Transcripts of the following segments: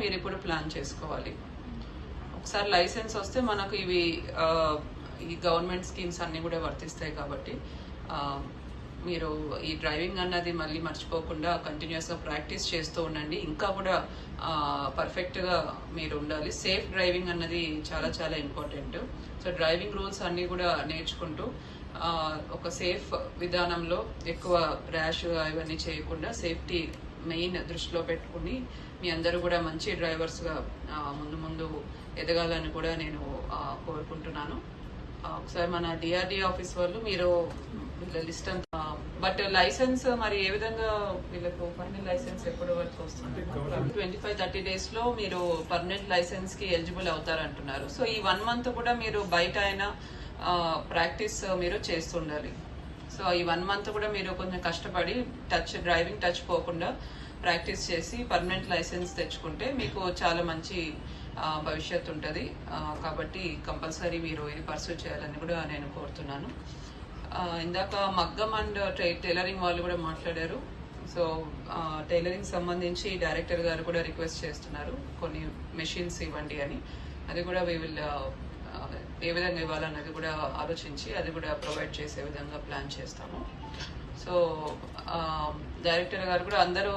మీరు ఇప్పుడు ప్లాన్ చేసుకోవాలి. ఒకసారి లైసెన్స్ వస్తే మనకు ఇవి ఈ గవర్నమెంట్ స్కీమ్స్ అన్నీ కూడా వర్తిస్తాయి కాబట్టి మీరు ఈ డ్రైవింగ్ అన్నది మళ్ళీ మర్చిపోకుండా కంటిన్యూస్గా ప్రాక్టీస్ చేస్తూ ఉండండి. ఇంకా కూడా పర్ఫెక్ట్గా మీరు ఉండాలి. సేఫ్ డ్రైవింగ్ అన్నది చాలా చాలా ఇంపార్టెంట్ సో డ్రైవింగ్ రూల్స్ అన్నీ కూడా నేర్చుకుంటూ ఒక సేఫ్ విధానంలో ఎక్కువ ర్యాష్ ఇవన్నీ చేయకుండా సేఫ్టీ మెయిన్ దృష్టిలో పెట్టుకుని మీ అందరూ కూడా మంచి డ్రైవర్స్గా ముందు ముందు ఎదగాలని కూడా నేను కోరుకుంటున్నాను. ఒకసారి మన డిఆర్డి ఆఫీస్ వాళ్ళు మీరు వీళ్ళ లిస్ట్ అంతా బట్ లైసెన్స్ మరి ఏ విధంగా వీళ్ళకు ఫైనల్ లైసెన్స్ ఎప్పటి వరకు వస్తుంది? ట్వంటీ ఫైవ్ థర్టీ డేస్లో మీరు పర్మనెంట్ లైసెన్స్కి ఎలిజిబుల్ అవుతారంటున్నారు. సో ఈ వన్ మంత్ కూడా మీరు బయట అయినా ప్రాక్టీస్ మీరు చేస్తుండాలి. సో ఈ వన్ మంత్ కూడా మీరు కొంచెం కష్టపడి టచ్ డ్రైవింగ్ టచ్ పోకుండా ప్రాక్టీస్ చేసి పర్మనెంట్ లైసెన్స్ తెచ్చుకుంటే మీకు చాలా మంచి భవిష్యత్తు ఉంటుంది. కాబట్టి కంపల్సరీ మీరు ఇది పర్సూ చేయాలని కూడా నేను కోరుతున్నాను. ఇందాక మగ్గం అండ్ టైలరింగ్ వాళ్ళు కూడా మాట్లాడారు. సో టైలరింగ్ సంబంధించి డైరెక్టర్ గారు కూడా రిక్వెస్ట్ చేస్తున్నారు. కొన్ని మెషిన్స్ ఇవ్వండి అని. అది కూడా వి విల్ ఏ విధంగా ఇవ్వాలన్నది కూడా ఆలోచించి అది కూడా ప్రొవైడ్ చేసే విధంగా ప్లాన్ చేస్తాము. సో డైరెక్టర్ గారు కూడా అందరూ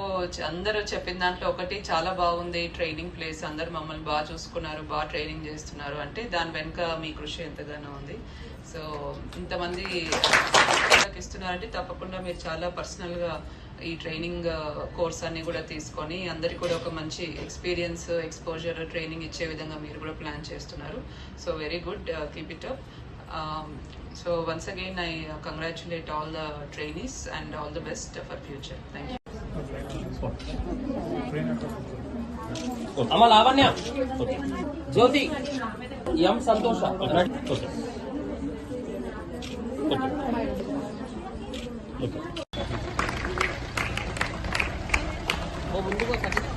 అందరూ చెప్పిన దాంట్లో ఒకటి చాలా బాగుంది ట్రైనింగ్ ప్లేస్ అందరు మమ్మల్ని బాగా చూసుకున్నారు బాగా ట్రైనింగ్ చేస్తున్నారు. అంటే దాని వెనుక మీ కృషి ఎంతగానో ఉంది. సో ఇంతమంది ఇస్తున్నారంటే తప్పకుండా మీరు చాలా పర్సనల్గా ఈ ట్రైనింగ్ కోర్స్ అన్ని కూడా తీసుకొని అందరికి కూడా ఒక మంచి ఎక్స్పీరియన్స్ ఎక్స్పోజర్ ట్రైనింగ్ ఇచ్చే విధంగా మీరు కూడా ప్లాన్ చేస్తున్నారు. So very good keep it up so once again I congratulate all the trainees and all the best for future thank you అమ్మ లావణ్య. జ్యోతి. ఎం సంతోష. Okay okay 어, 문두가 같이